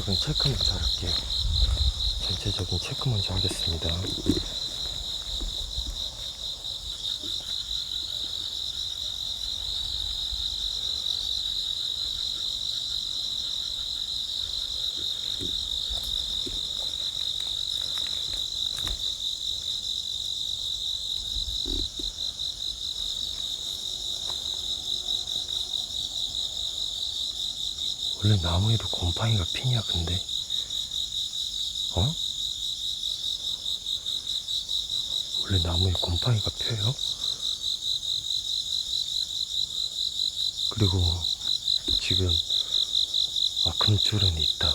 전체적인 체크 먼저 할게요. 전체적인 체크 먼저 하겠습니다. 원래 나무에도 곰팡이가 피냐 근데 어? 원래 나무에 곰팡이가 펴요? 그리고 지금 아 금줄은 있다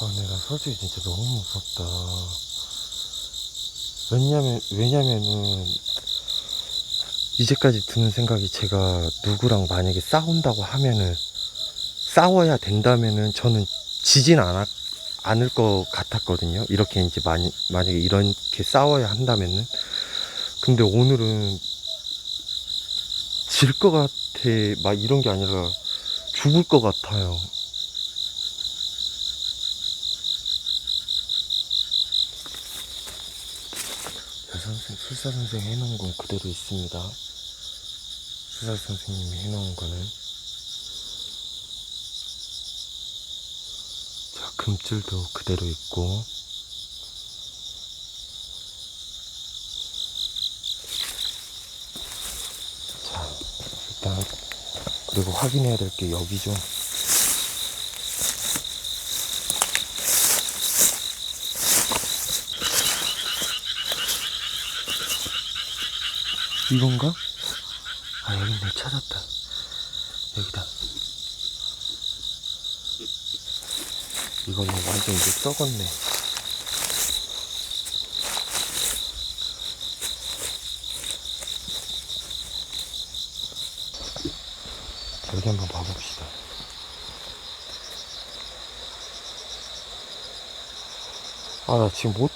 아 근데 나 솔직히 진짜 너무 무섭다 왜냐면 왜냐면은 이제까지 드는 생각이 제가 누구랑 만약에 싸운다고 하면은 싸워야 된다면은 저는 지진 않아, 않을 것 같았거든요. 이렇게 이제 많이, 만약에 이렇게 싸워야 한다면은. 근데 오늘은 질 것 같아. 막 이런 게 아니라 죽을 것 같아요. 자, 선생, 술사 선생 해놓은 건 그대로 있습니다. 술사 선생님이 해놓은 거는. 자, 금줄도 그대로 있고. 자, 일단, 그리고 확인해야 될 게 여기 좀. 이건가? 아, 여기 있네. 찾았다. 여기다. 이거는 완전 이제 썩었네. 여기 한번 봐봅시다. 아, 나 지금 못,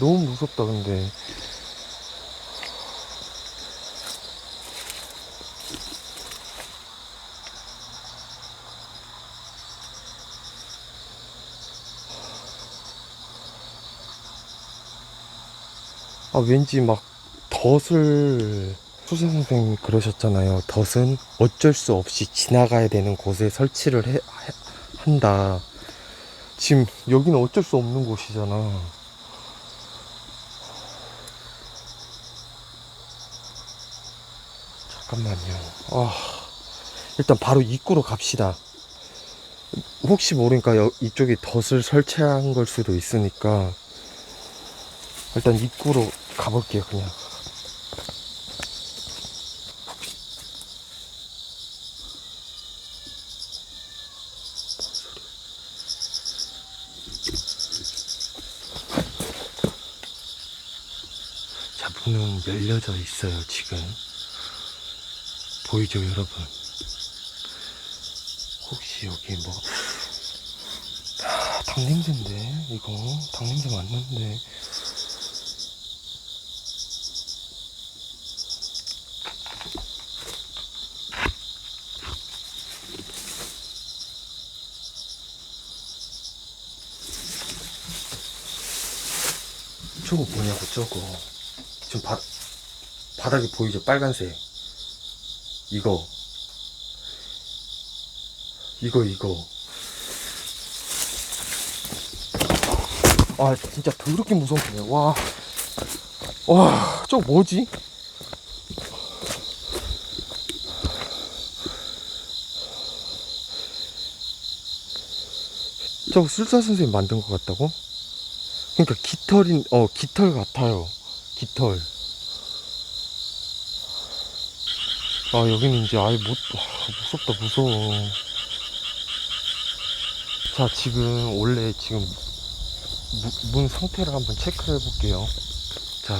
너무 무섭다, 근데. 아, 왠지 막 덫을 수세 선생님이 그러셨잖아요. 덫은 어쩔 수 없이 지나가야 되는 곳에 설치를 해, 해- 한다. 지금 여기는 어쩔 수 없는 곳이잖아. 잠깐만요. 아, 일단 바로 입구로 갑시다. 혹시 모르니까 여- 이쪽에 덫을 설치한 걸 수도 있으니까 일단 입구로 가볼게요 그냥. 자 문은 열려져 있어요 지금. 보이죠 여러분? 혹시 여기 뭐 아, 닭냄새인데 이거? 닭냄새 맞는데 저거 뭐냐고 저거. 지금 바, 바닥에 보이죠? 빨간색. 이거. 이거 이거. 아 진짜 더럽게 무섭네 와 와 저거 뭐지? 저거 술사 선생님 만든 것 같다고? 그러니까 깃털인 어 깃털 같아요. 깃털. 아 여기는 이제 아예 못 아, 무섭다 무서워. 자 지금 원래 지금 무- 문 상태를 한번 체크를 해 볼게요. 자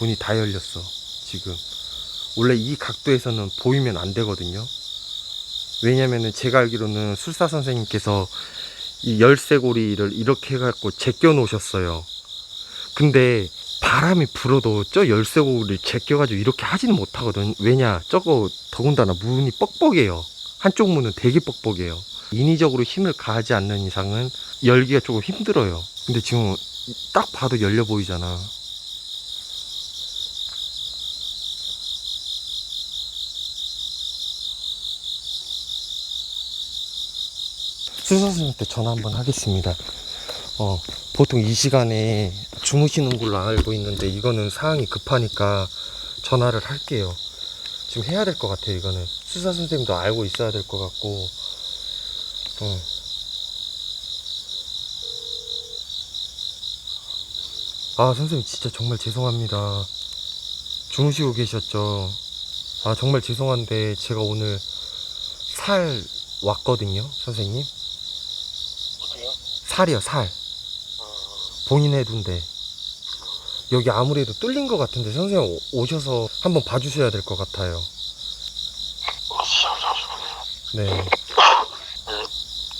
문이 다 열렸어 지금. 원래 이 각도에서는 보이면 안 되거든요. 왜냐면은 제가 알기로는 술사 선생님께서 이 열쇠고리를 이렇게 해갖고 제껴 놓으셨어요. 근데 바람이 불어도 저 열쇠고리를 제껴가지고 이렇게 하지는 못하거든. 왜냐? 저거 더군다나 문이 뻑뻑해요. 한쪽 문은 되게 뻑뻑해요. 인위적으로 힘을 가하지 않는 이상은 열기가 조금 힘들어요. 근데 지금 딱 봐도 열려 보이잖아. 수 선생님한테 전화 한번 하겠습니다. 어, 보통 이 시간에 주무시는 걸로 알고 있는데 이거는 상황이 급하니까 전화를 할게요. 지금 해야 될 것 같아요, 이거는. 수사 선생님도 알고 있어야 될 것 같고. 어. 아, 선생님 진짜 정말 죄송합니다. 주무시고 계셨죠? 아, 정말 죄송한데 제가 오늘 살 왔거든요, 선생님. 살이요, 살. 어, 본인 해둔데. 여기 아무래도 뚫린 것 같은데 선생님 오- 오셔서 한번 봐주셔야 될 것 같아요. 네.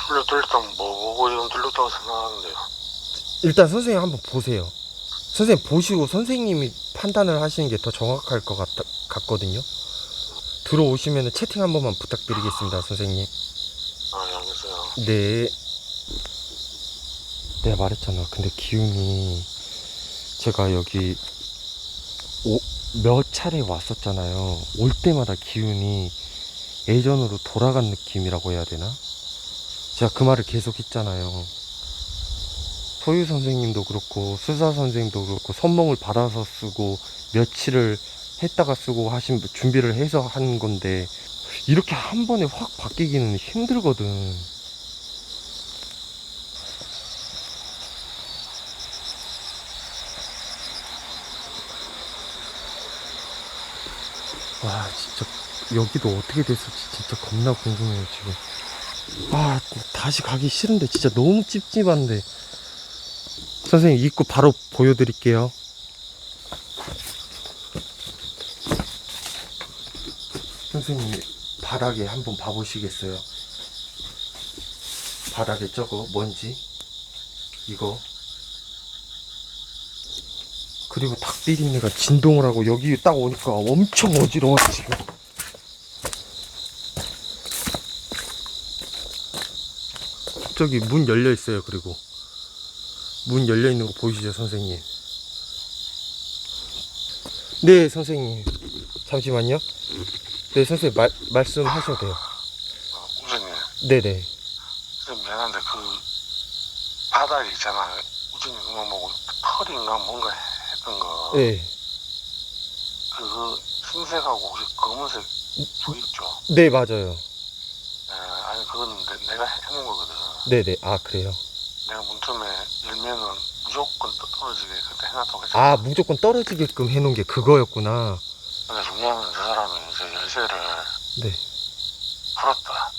뚫려 뚫렸다면 뭐 보고 이건 뚫렸다고 생각하는데요. 일단 선생님 한번 보세요. 선생님 보시고 선생님이 판단을 하시는 게 더 정확할 것 같, 같거든요. 들어오시면 채팅 한 번만 부탁드리겠습니다, 선생님. 아, 예, 알겠어요. 네. 내가 말했잖아. 근데 기운이 제가 여기 오, 몇 차례 왔었잖아요. 올 때마다 기운이 예전으로 돌아간 느낌이라고 해야 되나? 제가 그 말을 계속 했잖아요. 소유 선생님도 그렇고 수사 선생님도 그렇고 선몽을 받아서 쓰고 며칠을 했다가 쓰고 하신 준비를 해서 한 건데 이렇게 한 번에 확 바뀌기는 힘들거든. 와, 진짜 여기도 어떻게 됐을지 진짜 겁나 궁금해요, 지금. 아, 다시 가기 싫은데 진짜 너무 찝찝한데. 선생님, 입구 바로 보여드릴게요. 선생님, 바닥에 한번 봐보시겠어요? 바닥에 저거 뭔지? 이거. 그리고 닭 비린내가 진동을 하고 여기 딱 오니까 엄청 어지러워 지금. 저기 문 열려 있어요. 그리고 문 열려 있는 거 보이시죠, 선생님? 네, 선생님. 잠시만요. 네, 선생님 말 말씀하셔도 돼요. 어, 우선님, 네네. 좀 미안한데 그 바닥에 있잖아. 우선님 그만 보고 털인가 뭔가 네, 그 흰색하고 혹시 검은색 보이죠? 네 맞아요. 예, 아니 그거는 내, 내가 해놓은 거거든. 네네. 아 그래요. 내가 문틈에 열면은 무조건 떠- 떨어지게 그때 해놨다고 했잖아. 아 무조건 떨어지게끔 해놓은 게 그거였구나. 근데 중요한 건 저 사람이 이제 열쇠를 네. 풀었다.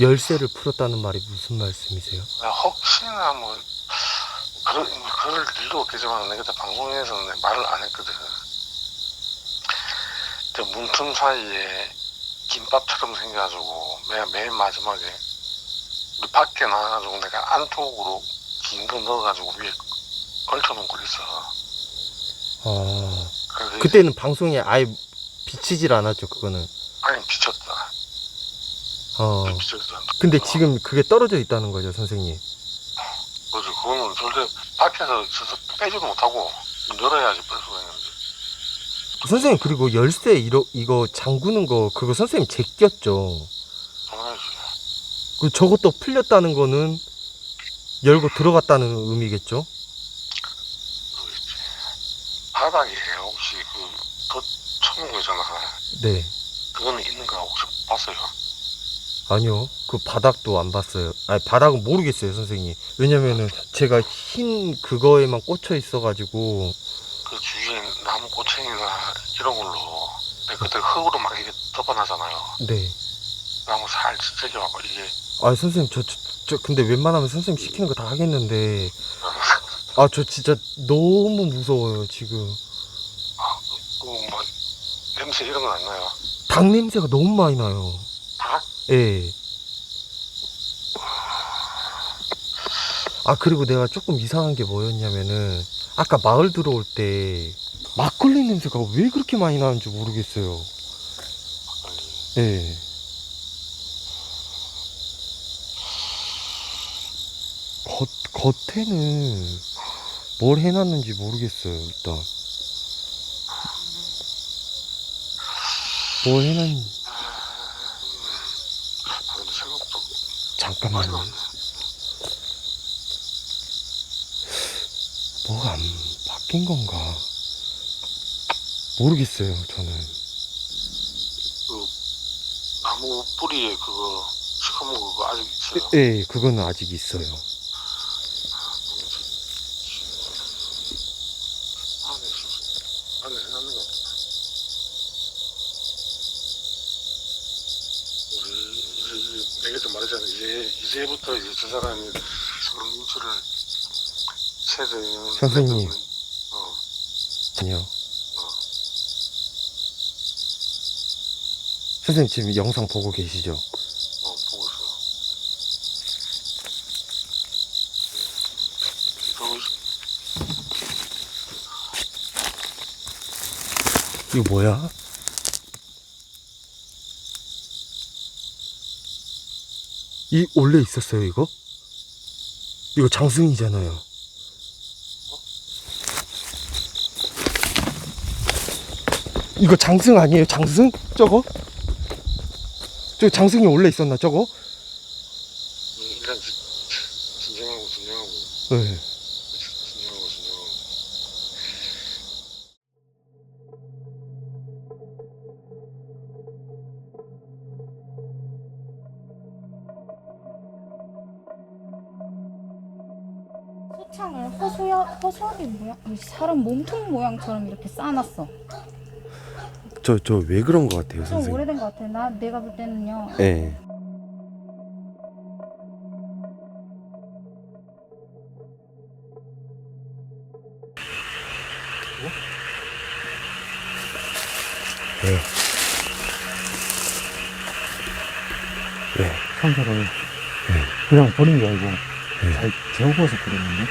열쇠를 풀었다는 말이 무슨 말씀이세요? 내가 혹시나 뭐 그럴, 그럴 일도 없겠지만 내가 그때 방송에서는 내 말을 안 했거든. 저 문틈 사이에 김밥처럼 생겨가지고 맨, 맨 마지막에 밖에 나와가지고 내가 안쪽으로 긴 거 넣어가지고 위에 걸쳐놓은 거 있어. 아 그래서 그때는 방송에 아예 비치질 않았죠. 그거는. 아니 비쳤다. 어. 비쳤다. 근데 지금 그게 떨어져 있다는 거죠, 선생님. 그래서 그거는 절대 밖에서 있어서 빼지도 못하고 열어야지 뺄 수가 있는데. 선생님 그리고 열쇠 이러, 이거 잠그는 거 그거 선생님 제꼈죠. 당연하지. 그 저것도 풀렸다는 거는 열고 들어갔다는 의미겠죠? 모르겠지. 바닥에 혹시 거 있잖아. 네. 그거는 있는 거 혹시 봤어요? 아니요. 그 바닥도 안 봤어요. 아니, 바닥은 모르겠어요, 선생님. 왜냐면은 제가 흰 그거에만 꽂혀 있어가지고. 그 주위에 나무 꼬챙이나 이런 걸로 내가 그때 흙으로 막 이게 덮어놨잖아요. 네. 나무 살 찢어져갖고 이게 아, 선생님, 저, 저, 저, 근데 웬만하면 선생님 시키는 거 다 하겠는데. 아, 저 진짜 너무 무서워요, 지금. 그뭐 냄새 이런 건 안 나요. 닭 냄새가 너무 많이 나요. 닭? 예. 아, 그리고 내가 조금 이상한 게 뭐였냐면은, 아까 마을 들어올 때, 막걸리 냄새가 왜 그렇게 많이 나는지 모르겠어요. 막걸리. 예. 겉, 겉에는 뭘 해놨는지 모르겠어요, 일단. 뭘 해놨는지, 아, 근데 생각보다 많이 잠깐만요. 뭐가 안 바뀐 건가? 모르겠어요, 저는. 그 나무 뿌리에 그거 시커먼 그거 아직 있어요. 예, 그거는 아직 있어요. 안에 있어. 안에 해놨는 거 같다. 우리 이제 내가 좀 말했잖아. 이제 이제부터 이제 저 사람이 저런 인출을 최대 선생님. 어, 아니요. 선생님 지금 영상 보고 계시죠? 어 보고 있어. 보고 있어. 이거 뭐야? 이 원래 있었어요, 이거? 이거 장승이잖아요. 이거 장승 아니에요? 장승? 저거? 저 장승이 원래 있었나 저거? 일단 진- 진정하고 진정하고 네. 소창을 허수야 허수아비 모양 사람 몸통 모양처럼 이렇게 쌓아놨어. 저, 저 왜 그런 것 같아요, 좀 오래된 것 같아. 나 내가 볼 때는요. 네. 네. 네. 상자를 그냥 버린 게 아니고 잘 재워서 버렸는데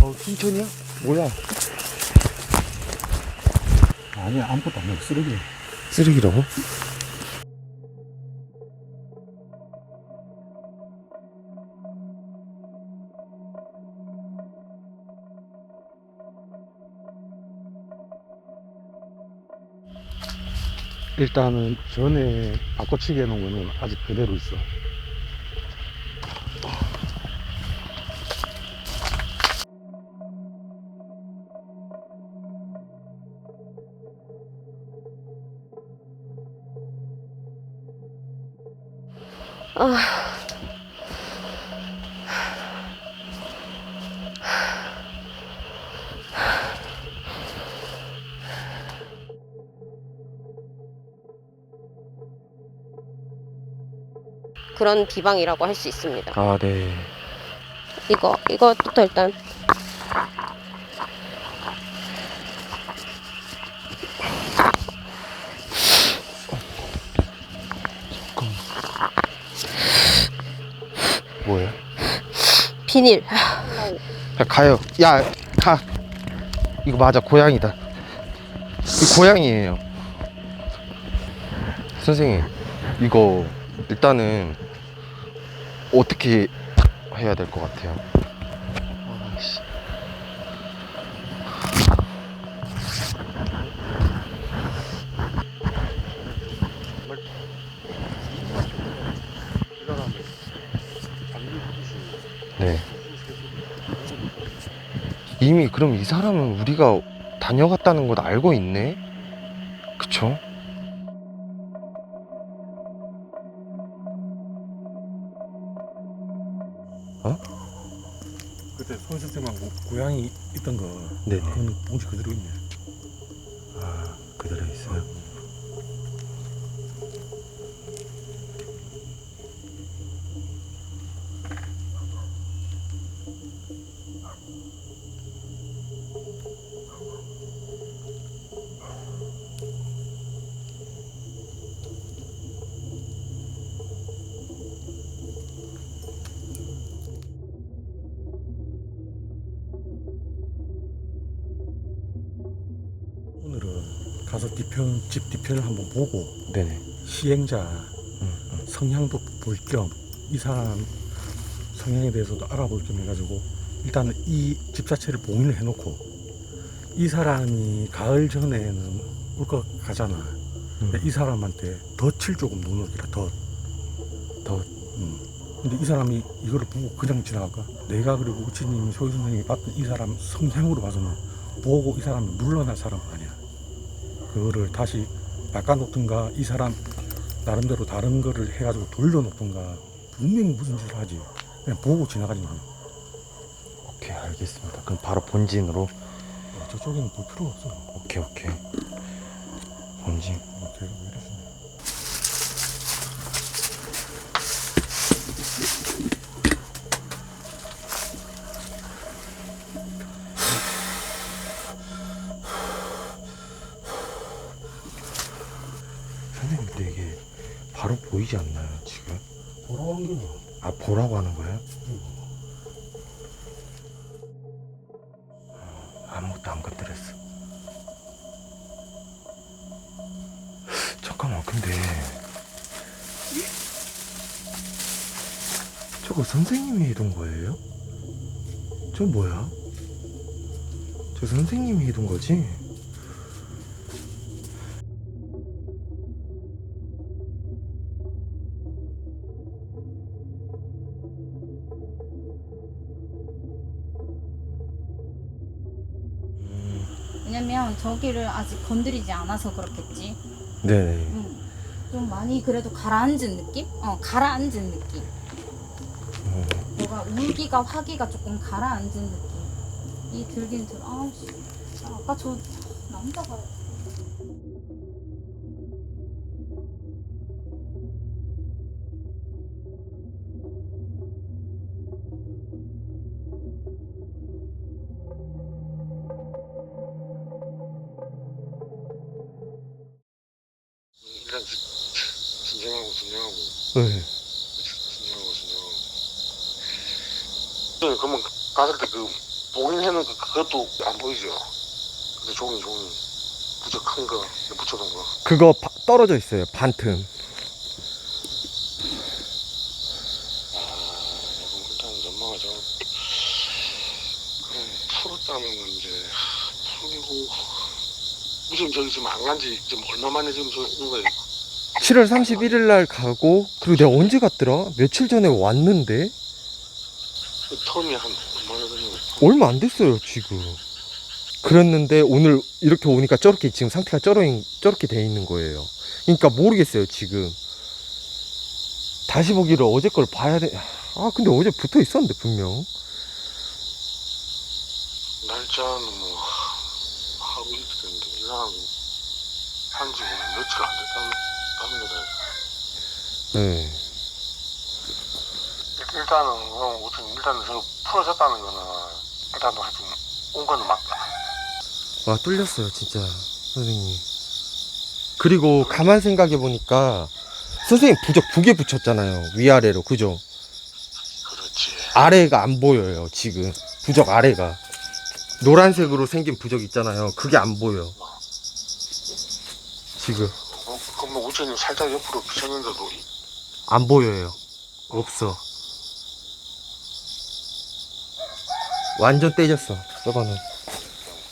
어, 춘천이야? 뭐야? 아니야 아무것도 안 넣어 쓰레기 쓰레기라고? 일단은 전에 바꿔치기 해놓은 거는 아직 그대로 있어 그런 비방이라고 할 수 있습니다. 아, 네. 이거 이거부터 일단 뭐야? 비닐. 야, 가요. 야, 가. 이거 맞아, 고양이다. 이 고양이에요. 선생님, 이거 일단은 어떻게 해야 될 것 같아요? 네. 이미 그럼 이 사람은 우리가 다녀갔다는 걸 알고 있네? 그때 손 선생님하고 고양이 있던 거 네네. 그건 봉지 그대로 있네 아, 그대로 있어요? 시행자 음, 음. 성향도 볼 겸 이 사람 성향에 대해서도 알아볼 겸 해가지고 일단은 이 집 자체를 봉인을 해놓고 이 사람이 가을 전에는 올것 가잖아. 근데 이 사람한테 덫을 조금 놓으기라 덫. 덫. 음. 근데 이 사람이 이거를 보고 그냥 지나갈까? 내가 그리고 우치님이 소희 선생님이 봤던 이 사람 성향으로 봐서는 보고 이 사람이 물러날 사람은 아니야. 그거를 다시 바꿔놓든가 이 사람 나름대로 다른 거를 해가지고 돌려놓든가 분명히 무슨 짓을 하지. 그냥 보고 지나가지 마. 오케이 알겠습니다. 그럼 바로 본진으로. 어, 저쪽에는 볼 필요가 없어. 오케이 오케이. 본진. 어, 제가 왜 이랬으냐. 선생님 근데 이게 바로 보이지 않나요 지금? 돌아온 게아 보라고 하는 거예요? 아무것도 안 건드렸어. 잠깐만 근데 저거 선생님이 해둔 거예요? 저 뭐야? 저 선생님이 해둔 거지? 저기를 아직 건드리지 않아서 그렇겠지. 네네. 음. 좀 많이 그래도 가라앉은 느낌? 어, 가라앉은 느낌. 어, 뭐가 울기가 화기가 조금 가라앉은 느낌. 이 들긴 들. 아, 씨. 아, 아까 저 남자가 네. 네, 그러면 갔을 때그 봉인해놓은 그- 그것도 안 보이죠 근데 종이 종이 부적한 거 붙여놓은 거 그거 바- 떨어져 있어요 반틈. 아, 그럼 일단 전망하죠. 그럼 풀었다는 건 이제 풀고 지금 저기 지금 안 간지 지금 얼마 만에 지금 저온 거예요? 7월 31일 날 가고 그리고 내가 언제 갔더라? 며칠 전에 왔는데 그 텀이 한 얼마나 되는 거예요? 얼마 안 됐어요 지금. 그랬는데 오늘 이렇게 오니까 저렇게 지금 상태가 저러, 저렇게 돼 있는 거예요. 그러니까 모르겠어요 지금. 다시 보기를 어제 걸 봐야 돼. 아 근데 어제 붙어 있었는데 분명. 날짜는 뭐 하루 이틀 됐는데 이 사람이 한지 오늘 며칠 안 거다. 네. 일단은 형 우선 일단은 저 풀어졌다는 거는 일단은 하여튼 온 거는 맞다. 와 뚫렸어요 진짜 선생님. 그리고 가만 생각해 보니까 선생님 부적 두 개 붙였잖아요 위아래로 그죠? 그렇지. 아래가 안 보여요 지금 부적 아래가 노란색으로 생긴 부적 있잖아요 그게 안 보여 지금 어, 그럼 뭐 우천이 살짝 옆으로 비쳤는데도 안 보여요. 없어. 완전 떼졌어 저거는.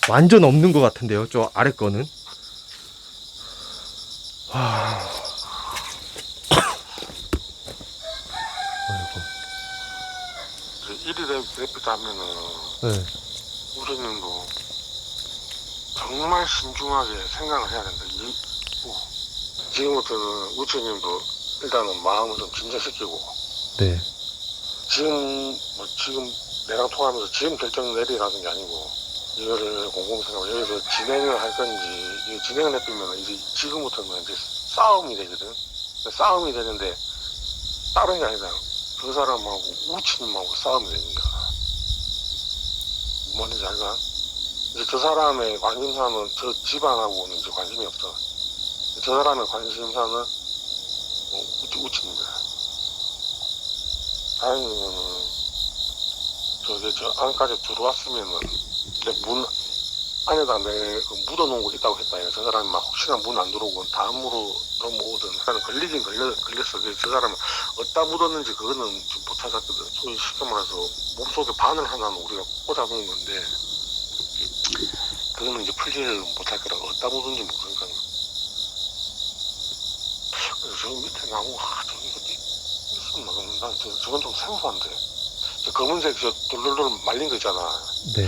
완전 없는 것 같은데요 저 아래 거는. 와 이제 1위 대표 하면은 네. 우리님도 정말 신중하게 생각을 해야 된다. 지금부터는 우천님도 일단은 마음을 좀 진정시키고 네. 지금 뭐 지금 내랑 통하면서 지금 결정 내리라는 게 아니고 이거를 곰곰이 생각하고 여기서 진행을 할 건지 이 진행을 해두면 이제 지금부터는 이제 싸움이 되거든. 싸움이 되는데 다른 게 아니라 그 사람하고 우치님하고 싸움이 되는 거야. 뭔 말인지 알까? 이제 저 사람의 관심사는 저 집안하고는 이제 관심이 없어. 저 사람의 관심사는 어, 우치, 우치입니다. 다행히는 저기 저 안까지 들어왔으면은 내문 안에다 내그 묻어놓은 거 있다고 했다. 저 사람이 막 혹시나 문 안 들어오고 다음으로 넘어오든 하여튼 걸리긴 걸려, 걸렸어. 저 사람은 어디다 묻었는지 그거는 좀 못 찾았거든. 소위 쉽게 말해서 몸속에 바늘 하나는 우리가 꽂아놓은 건데 그거는 이제 풀지를 못할 거라고 어디다 묻은지 모르니까 저 밑에 나무 아 저기 어디 있었나 그럼 난 저, 저건 좀 생소한데 저 검은색 저 돌돌돌 말린 거 있잖아 네.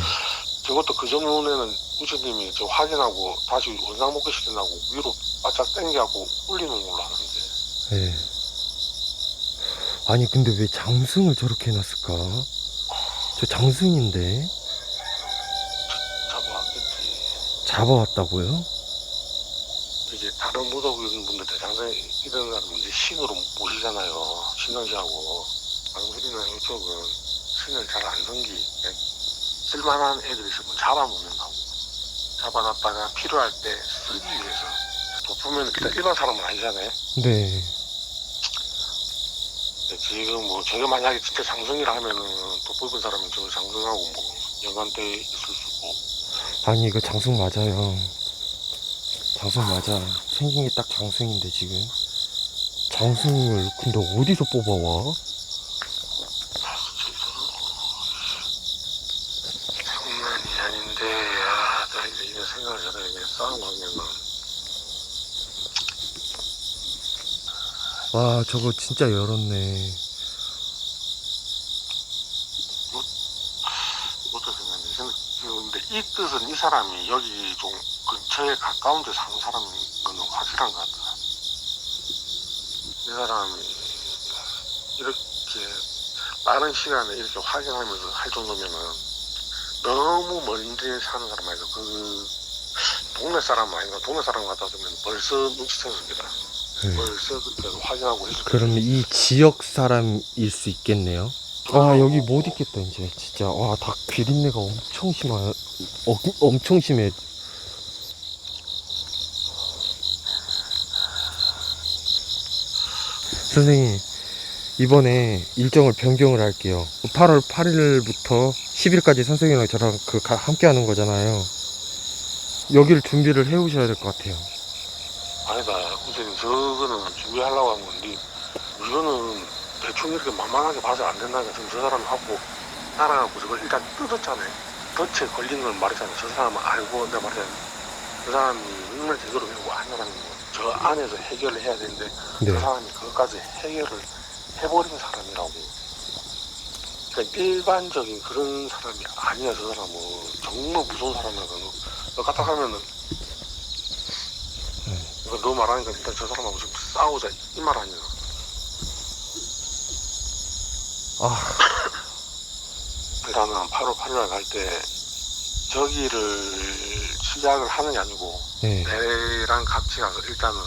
저것도 그 전문에는 우주님이 저 확인하고 다시 원상 복귀 시킨다고 위로 바짝 당겨갖고 올리는 걸로 아는데 네. 아니 근데 왜 장승을 저렇게 해놨을까? 저 장승인데 잡아왔겠지 잡아왔다고요? 이게 다른 무속인 분들 대장생 이런 사람은 이제 신으로 모시잖아요. 신앙시하고. 우리는 이쪽은 신을 잘 안 섬기 쓸만한 애들 있으면 잡아놓는다고. 잡아놨다가 필요할 때 쓰기 위해서. 도프면 일단 일반 사람은 아니잖아요. 네. 네, 지금 뭐 저게 만약에 진짜 장성이라 하면은 돋보 입은 사람은 저 장성하고 뭐 연관돼 있을 수고. 아니 이거 장승 맞아요. 맞아. 생긴 게 딱 장승인데 지금. 장승을 근데 어디서 뽑아와? 장난이 아닌데 야, 나 이제 이런 생각을 해야 이게 싸움 하면은 와 저거 진짜 열었네. 근데 이 뜻은 이 사람이 여기 좀 근처에 가까운 데 사는 사람인 거는 확실한 것 같다 이 사람이 이렇게 빠른 시간에 이렇게 확인하면서 할 정도면은 너무 멀리 사는 사람 아니고 그 동네 사람 아닌가 동네 사람 같았으면 벌써 눈치챘습니다. 네. 벌써 그때 확인하고 했을 그러면 이 지역 사람일 수 있겠네요. 와 여기 못 있겠다 이제. 진짜. 와 닭 비린내가 엄청 심하 어, 엄청 심해 선생님 이번에 일정을 변경을 할게요. 8월 8일부터 10일까지 선생님이랑 저랑 그 가- 함께 하는 거잖아요. 여기를 준비를 해 오셔야 될 것 같아요. 아니다. 선생님 저거는 준비하려고 한 건데 이거는 대충 이렇게 만만하게 봐서 안 된다니까 지금 저 사람이 하고 따라가고 저걸 일단 뜯었잖아요. 덫에 걸린 걸 말했잖아요. 저 사람은 알고 내가 말했잖아요. 그 사람이 정말 제대로 배우고 한 사람이고 저 안에서 해결을 해야 되는데 네. 그 사람이 그것까지 해결을 해버린 사람이라고. 그러니까 일반적인 그런 사람이 아니야 저 사람은. 정말 무서운 사람이거든 너 갖다 하면은. 이거 너 말하니까 일단 저 사람하고 좀 싸우자 이 말 아니야. 아, 일단은 8월 8일 갈때 저기를 시작을 하는 게 아니고 네. 배랑 같이 가서 일단은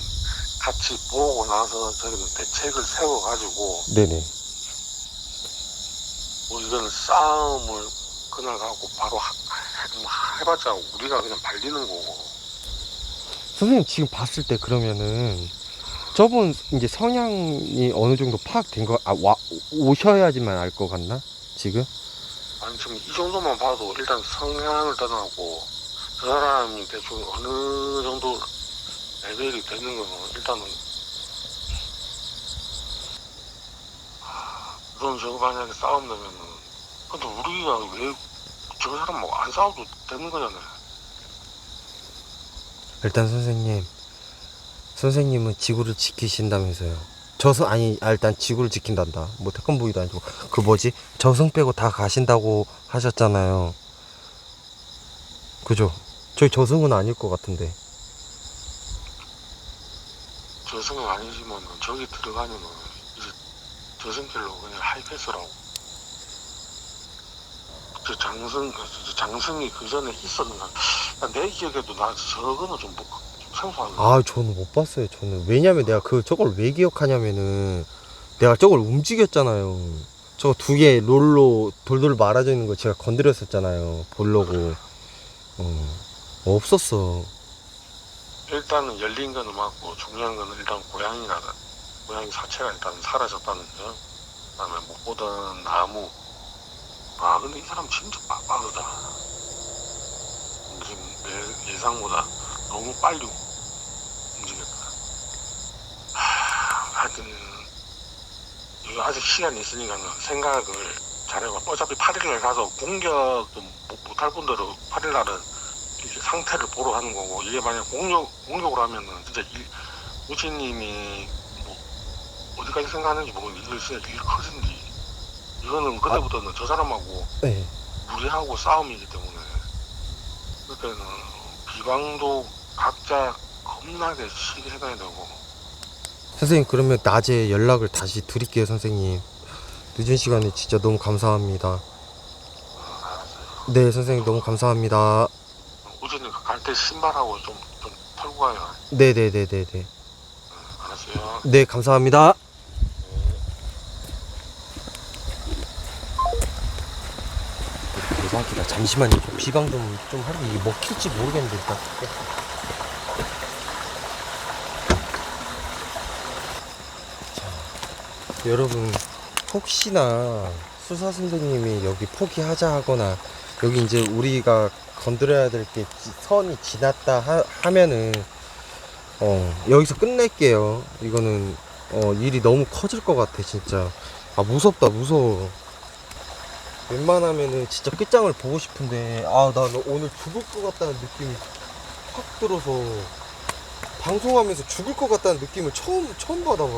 같이 보고 나서 저기는 대책을 세워가지고 네네 뭐 이거는 싸움을 그날 가고 바로 하, 하- 해봤자 우리가 그냥 발리는 거고 선생님 지금 봤을 때 그러면은 저분 이제 성향이 어느 정도 파악된 거, 아, 와, 오셔야지만 알 것 같나? 지금? 아니 지금 이 정도만 봐도 일단 성향을 떠나고 저 사람이 대충 어느 정도 레벨이 되는 거는 일단은 아, 그럼 저거 만약에 싸움 나면은 근데 우리가 왜 저 사람 뭐 안 싸워도 되는 거잖아요 일단 선생님, 선생님은 지구를 지키신다면서요. 저승, 아니, 아, 일단 지구를 지킨단다. 뭐 태권보이도 아니고. 그 뭐지? 저승 빼고 다 가신다고 하셨잖아요. 그죠? 저희 저승은 아닐 것 같은데. 저승은 아니지만 저기 들어가면은 이제 저승길로 그냥 하이패스라고 저 장승 저 장승이 그 전에 있었는가 내 기억에도 나 저거는 좀, 뭐- 좀 생소하거든 아, 저는 못 봤어요. 저는. 왜냐면 내가 그, 저걸 왜 기억하냐면은, 내가 저걸 움직였잖아요. 저거 두 개 롤로 돌돌 말아져 있는 거 제가 건드렸었잖아요. 보려고. 어. 없었어. 일단은 열린 거는 맞고 중요한 거는 일단 고양이가 고양이 사체가 일단 사라졌다는 거 그다음에 못 보던 나무 아 근데 이 사람 진짜 빡빡하다 지금 내 예상보다 너무 빨리 움직였다. 하, 하여튼 아직 시간이 있으니까 생각을 잘해봐. 어차피 8일날 가서 공격도 못- 못할 분들은 8일날은 이렇게 상태를 보러 하는 거고 이게 만약 공격 공격을 하면은 진짜 일, 우치님이 뭐 어디까지 생각하는지 모르겠는데 진짜 일 커진디. 이거는 그때부터는 저 사람하고 네. 무리하고 싸움이기 때문에 그때는 비방도 각자 겁나게 시게 해놔야 되고 선생님 그러면 낮에 연락을 다시 드릴게요 선생님 늦은 시간에 진짜 너무 감사합니다 어, 알았어요. 네 선생님 너무 감사합니다 우진이 갈때 신발하고 좀, 좀 털고 가요. 네네네네네. 어, 알았어요. 네 감사합니다. 대박이다 잠시만요. 좀 비방 좀, 좀 하고 이게 먹힐지 모르겠는데 일단. 자, 여러분 혹시나 수사 선생님이 여기 포기하자 하거나 여기 이제 우리가 건드려야 될 게 선이 지났다 하, 하면은 어 여기서 끝낼게요. 이거는 어 일이 너무 커질 것 같아 진짜. 아 무섭다 무서워. 웬만하면은 진짜 끝장을 보고 싶은데 아 나 오늘 죽을 것 같다는 느낌이 확 들어서 방송하면서 죽을 것 같다는 느낌을 처음 처음 받아봐